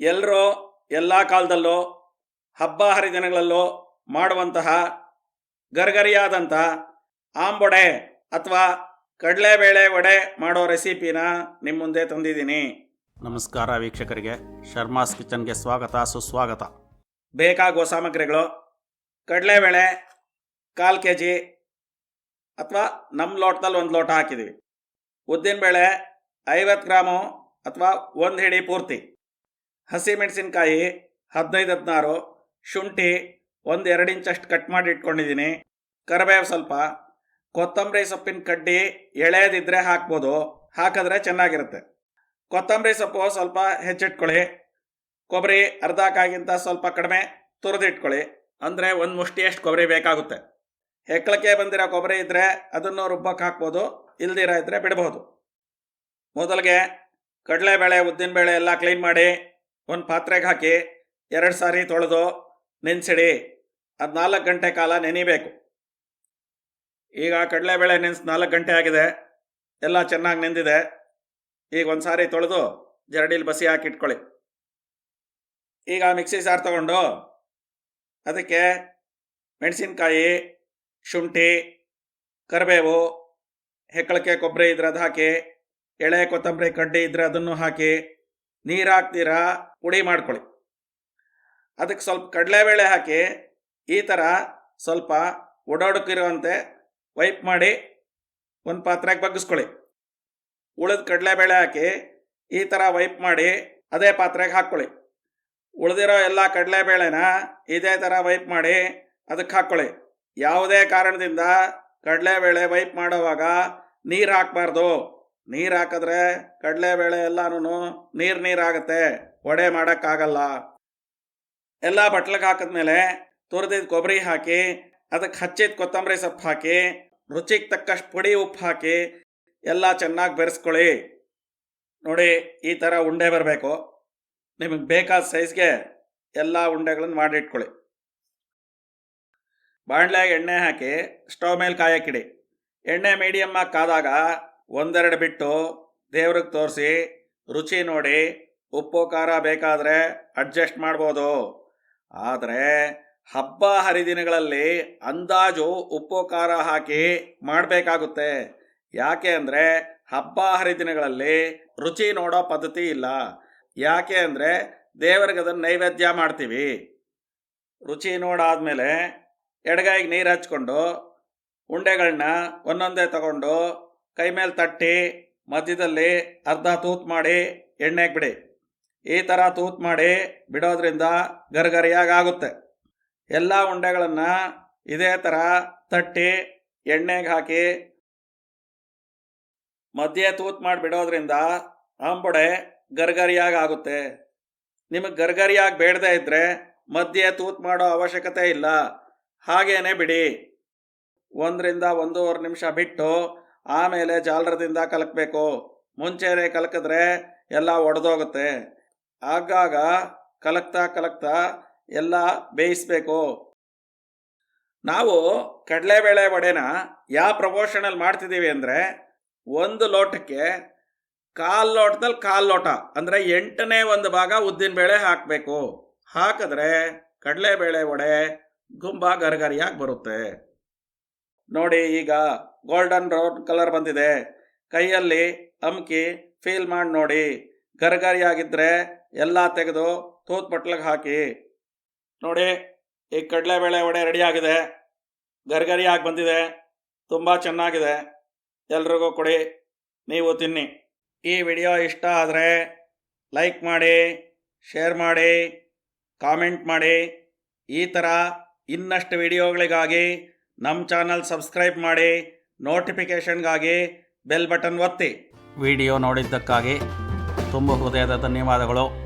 ಎಲ್ಲರೂ ಎಲ್ಲ ಕಾಲದಲ್ಲೂ, ಹಬ್ಬ ಹರಿದಿನಗಳಲ್ಲೂ ಮಾಡುವಂತಹ ಗರ್ಗರಿಯಾದಂಥ ಆಂಬೊಡೆ ಅಥವಾ ಕಡಲೆಬೇಳೆ ವಡೆ ಮಾಡೋ ರೆಸಿಪಿನ ನಿಮ್ಮ ಮುಂದೆ ತಂದಿದ್ದೀನಿ. ನಮಸ್ಕಾರ ವೀಕ್ಷಕರಿಗೆ. ಶರ್ಮಾಸ್ ಕಿಚನ್ಗೆ ಸ್ವಾಗತ, ಸುಸ್ವಾಗತ. ಬೇಕಾಗುವ ಸಾಮಗ್ರಿಗಳು, ಕಡಲೆಬೇಳೆ, ಕಾಲು ಕೆ ಜಿ ಅಥವಾ ನಮ್ಮ ಲೋಟದಲ್ಲಿ ಒಂದು ಲೋಟ ಹಾಕಿದ್ದೀವಿ ಉದ್ದಿನಬೇಳೆ ಐವತ್ತು ಗ್ರಾಮು ಅಥವಾ ಒಂದು ಹಿಡಿ ಪೂರ್ತಿ. ಹಸಿಮೆಣಸಿನ್ಕಾಯಿ ಹದಿನೈದು, ಹದಿನಾರು, ಶುಂಠಿ ಒಂದು ಎರಡು ಇಂಚಷ್ಟು ಕಟ್ ಮಾಡಿ ಇಟ್ಕೊಂಡಿದ್ದೀನಿ ಕರಿಬೇವು ಸ್ವಲ್ಪ, ಕೊತ್ತಂಬರಿ ಸೊಪ್ಪಿನ ಕಡ್ಡಿ ಎಳೆಯದಿದ್ದರೆ ಹಾಕ್ಬೋದು, ಹಾಕಿದ್ರೆ ಚೆನ್ನಾಗಿರುತ್ತೆ. ಕೊತ್ತಂಬರಿ ಸೊಪ್ಪು ಸ್ವಲ್ಪ ಹೆಚ್ಚಿಟ್ಕೊಳ್ಳಿ. ಕೊಬ್ಬರಿ ಅರ್ಧ ಕಾಯಿಗಿಂತ ಸ್ವಲ್ಪ ಕಡಿಮೆ ತುರಿದಿಟ್ಕೊಳ್ಳಿ. ಅಂದರೆ ಒಂದು ಮುಷ್ಟಿಯಷ್ಟು ಕೊಬ್ಬರಿ ಬೇಕಾಗುತ್ತೆ. ಹೆಕ್ಕಳಕ್ಕೆ ಬಂದಿರೋ ಕೊಬ್ಬರಿ ಇದ್ದರೆ ಅದನ್ನು ರುಬ್ಬಕ್ಕೆ ಹಾಕ್ಬೋದು, ಇಲ್ದಿರ ಇದ್ದರೆ ಬಿಡಬಹುದು ಮೊದಲಿಗೆ ಕಡಲೆಬೇಳೆ, ಉದ್ದಿನಬೇಳೆ ಎಲ್ಲ ಕ್ಲೀನ್ ಮಾಡಿ ಒಂದು ಪಾತ್ರೆಗೆ ಹಾಕಿ ಎರಡು ಸಾರಿ ತೊಳೆದು ನೆನೆಸಿಡಿ. ಅದು ನಾಲ್ಕು ಗಂಟೆ ಕಾಲ ನೆನಿಬೇಕು. ಈಗ ಕಡಲೆಬೇಳೆ ನೆನೆಸಿ ನಾಲ್ಕು ಗಂಟೆ ಆಗಿದೆ. ಎಲ್ಲ ಚೆನ್ನಾಗಿ ನೆಂದಿದೆ. ಈಗ ಒಂದು ಸಾರಿ ತೊಳೆದು ಜರಡಿಲಿ ಬಸಿ ಹಾಕಿ ಇಟ್ಕೊಳ್ಳಿ. ಈಗ ಮಿಕ್ಸಿ ಸಾರು ತಗೊಂಡು ಅದಕ್ಕೆ ಮೆಣಸಿನ್ಕಾಯಿ, ಶುಂಠಿ, ಕರಿಬೇವು, ಹೆಕ್ಕಳಕ್ಕೆ ಕೊಬ್ಬರಿ ಇದ್ರೆ ಅದು ಹಾಕಿ, ಎಳೆ, ಕೊತ್ತಂಬರಿ, ಕಡ್ಡಿ ಇದ್ರೆ ಅದನ್ನು ಹಾಕಿ ನೀರು ಹಾಕ್ತೀರಾ ಪುಡಿ ಮಾಡ್ಕೊಳ್ಳಿ. ಅದಕ್ಕೆ ಸ್ವಲ್ಪ ಕಡಲೆಬೇಳೆ ಹಾಕಿ, ಈ ಥರ ಸ್ವಲ್ಪ ಓಡಾಡಕ್ಕಿರುವಂತೆ ವೈಪ್ ಮಾಡಿ ಒಂದು ಪಾತ್ರೆಗೆ ಬಗ್ಗಿಸ್ಕೊಳ್ಳಿ. ಉಳಿದ ಕಡಲೆಬೇಳೆ ಹಾಕಿ, ಈ ಥರ ವೈಪ್ ಮಾಡಿ ಅದೇ ಪಾತ್ರೆಗೆ ಹಾಕ್ಕೊಳ್ಳಿ. ಉಳಿದಿರೋ ಎಲ್ಲ ಕಡಲೆಬೇಳೆನ ಇದೇ ಥರ ವೈಪ್ ಮಾಡಿ ಅದಕ್ಕೆ ಹಾಕ್ಕೊಳ್ಳಿ. ಯಾವುದೇ ಕಾರಣದಿಂದ ಕಡಲೆಬೇಳೆ ವೈಪ್ ಮಾಡೋವಾಗ ನೀರು ಹಾಕಬಾರ್ದು. ನೀರು ಹಾಕಿದ್ರೆ ಕಡಲೆಬೇಳೆ ಎಲ್ಲಾನು ನೀರು ನೀರಾಗತ್ತೆ, ವಡೆ ಮಾಡೋಕ್ಕಾಗಲ್ಲ. ಎಲ್ಲ ಬಟ್ಲಿಗೆ ಹಾಕಿದ್ಮೇಲೆ ತುರಿದಿದ್ದ ಕೊಬ್ಬರಿ ಹಾಕಿ ಅದಕ್ಕೆ ಹಚ್ಚಿದ ಕೊತ್ತಂಬರಿ ಸೊಪ್ಪು ಹಾಕಿ, ರುಚಿಗೆ ತಕ್ಕಷ್ಟು ಪುಡಿ ಉಪ್ಪು ಹಾಕಿ, ಎಲ್ಲ ಚೆನ್ನಾಗಿ ಬೆರೆಸ್ಕೊಳ್ಳಿ. ನೋಡಿ, ಈ ಥರ ಉಂಡೆ ಬರಬೇಕು. ನಿಮಗೆ ಬೇಕಾದ ಸೈಜ್ಗೆ ಎಲ್ಲ ಉಂಡೆಗಳನ್ನು ಮಾಡಿಟ್ಕೊಳ್ಳಿ. ಬಾಣಲೆಗೆ ಎಣ್ಣೆ ಹಾಕಿ, ಸ್ಟವ್ ಮೇಲೆ ಕಾಯಕ್ಕಿಡಿ ಎಣ್ಣೆ ಮೀಡಿಯಮ್ ಆಗಿ ಕಾದಾಗ ಒಂದೆರಡು ಬಿಟ್ಟು ದೇವ್ರಿಗೆ ತೋರಿಸಿ ರುಚಿ ನೋಡಿ, ಉಪ್ಪು, ಖಾರ ಬೇಕಾದರೆ ಅಡ್ಜಸ್ಟ್ ಮಾಡ್ಬೋದು. ಆದರೆ ಹಬ್ಬ ಹರಿದಿನಗಳಲ್ಲಿ ಅಂದಾಜು ಉಪ್ಪು, ಖಾರ ಹಾಕಿ ಮಾಡಬೇಕಾಗುತ್ತೆ. ಯಾಕೆ ಅಂದರೆ ಹಬ್ಬ ಹರಿದಿನಗಳಲ್ಲಿ ರುಚಿ ನೋಡೋ ಪದ್ಧತಿ ಇಲ್ಲ. ಯಾಕೆ ಅಂದರೆ ದೇವರಿಗೆ ಅದನ್ನು ನೈವೇದ್ಯ ಮಾಡ್ತೀವಿ. ರುಚಿ ನೋಡಾದ್ಮೇಲೆ ಎಡಗೈಗೆ ನೀರು ಹಚ್ಕೊಂಡು ಉಂಡೆಗಳನ್ನ ಒಂದೊಂದೇ ತಗೊಂಡು ಕೈ ಮೇಲೆ ತಟ್ಟಿ, ಮಧ್ಯದಲ್ಲಿ ಅರ್ಧ ತೂತ್ ಮಾಡಿ ಎಣ್ಣೆಗೆ ಬಿಡಿ ಈ ಥರ ತೂತ್ ಮಾಡಿ ಬಿಡೋದ್ರಿಂದ ಗರ್ಗರಿಯಾಗಿ ಆಗುತ್ತೆ ಎಲ್ಲ ಉಂಡೆಗಳನ್ನು ಇದೇ ಥರ ತಟ್ಟಿ, ಎಣ್ಣೆಗೆ ಹಾಕಿ ಮಧ್ಯೆ ತೂತ್ ಮಾಡಿ ಬಿಡೋದ್ರಿಂದ ಆಂಬೊಡೆ ಗರ್ಗರಿಯಾಗಿ ಆಗುತ್ತೆ ನಿಮಗೆ ಗರ್ಗರಿಯಾಗಿ ಬೇಡದೆ ಇದ್ದರೆ ಮಧ್ಯೆ ತೂತ್ ಮಾಡೋ ಅವಶ್ಯಕತೆ ಇಲ್ಲ. ಹಾಗೇನೆ ಬಿಡಿ. ಒಂದರಿಂದ ಒಂದೂವರೆ ನಿಮಿಷ ಬಿಟ್ಟು ಆಮೇಲೆ ಜಾಲರದಿಂದ ಕಲಕಬೇಕು. ಮುಂಚೆನೆ ಕಲಕಿದ್ರೆ ಎಲ್ಲ ಒಡೆದೋಗುತ್ತೆ. ಆಗಾಗ ಕಲಕ್ತಾ ಕಲಕ್ತಾ ಎಲ್ಲ ಬೇಯಿಸ್ಬೇಕು. ನಾವು ಕಡಲೆಬೇಳೆ ವಡೆನ ಯಾವ ಪ್ರಮೋಷನಲ್ಲಿ ಮಾಡ್ತಿದ್ದೀವಿ ಅಂದರೆ ಒಂದು ಲೋಟಕ್ಕೆ ಕಾಲು ಲೋಟದಲ್ಲಿ ಕಾಲು ಲೋಟ, ಅಂದರೆ ಎಂಟನೇ ಒಂದು ಭಾಗ ಉದ್ದಿನಬೇಳೆ ಹಾಕಬೇಕು. ಹಾಕಿದ್ರೆ ಕಡಲೆಬೇಳೆ ವಡೆ ಗುಂಬ ಗರಗರಿಯಾಗಿ ಬರುತ್ತೆ. ನೋಡಿ ಈಗ ಗೋಲ್ಡನ್ ಬ್ರೌನ್ ಕಲರ್ ಬಂದಿದೆ. ಕೈಯಲ್ಲಿ ಅಮ್ಕಿ ಫೀಲ್ ಮಾಡಿ ನೋಡಿ. ಗರ್ಗರಿಯಾಗಿದ್ದರೆ ಎಲ್ಲ ತೆಗೆದು ತೂತ್ ಬಟ್ಲಿಗೆ ಹಾಕಿ. ನೋಡಿ, ಈ ಕಡಲೆಬೇಳೆ ವಡೆ ರೆಡಿಯಾಗಿದೆ ಗರ್ಗರಿಯಾಗಿ ಬಂದಿದೆ. ತುಂಬ ಚೆನ್ನಾಗಿದೆ. ಎಲ್ರಿಗೂ ಕೊಡಿ, ನೀವು ತಿನ್ನಿ. ಈ ವಿಡಿಯೋ ಇಷ್ಟ ಆದರೆ ಲೈಕ್ ಮಾಡಿ, ಶೇರ್ ಮಾಡಿ, ಕಾಮೆಂಟ್ ಮಾಡಿ. ಈ ಥರ ಇನ್ನಷ್ಟು ವಿಡಿಯೋಗಳಿಗಾಗಿ ನಮ್ಮ ಚಾನಲ್ ಸಬ್ಸ್ಕ್ರೈಬ್ ಮಾಡಿ ನೋಟಿಫಿಕೇಷನ್ಗಾಗಿ ಬೆಲ್ ಬಟನ್ ಒತ್ತಿ. ವಿಡಿಯೋ ನೋಡಿದ್ದಕ್ಕಾಗಿ ತುಂಬ ಹೃದಯದ ಧನ್ಯವಾದಗಳು.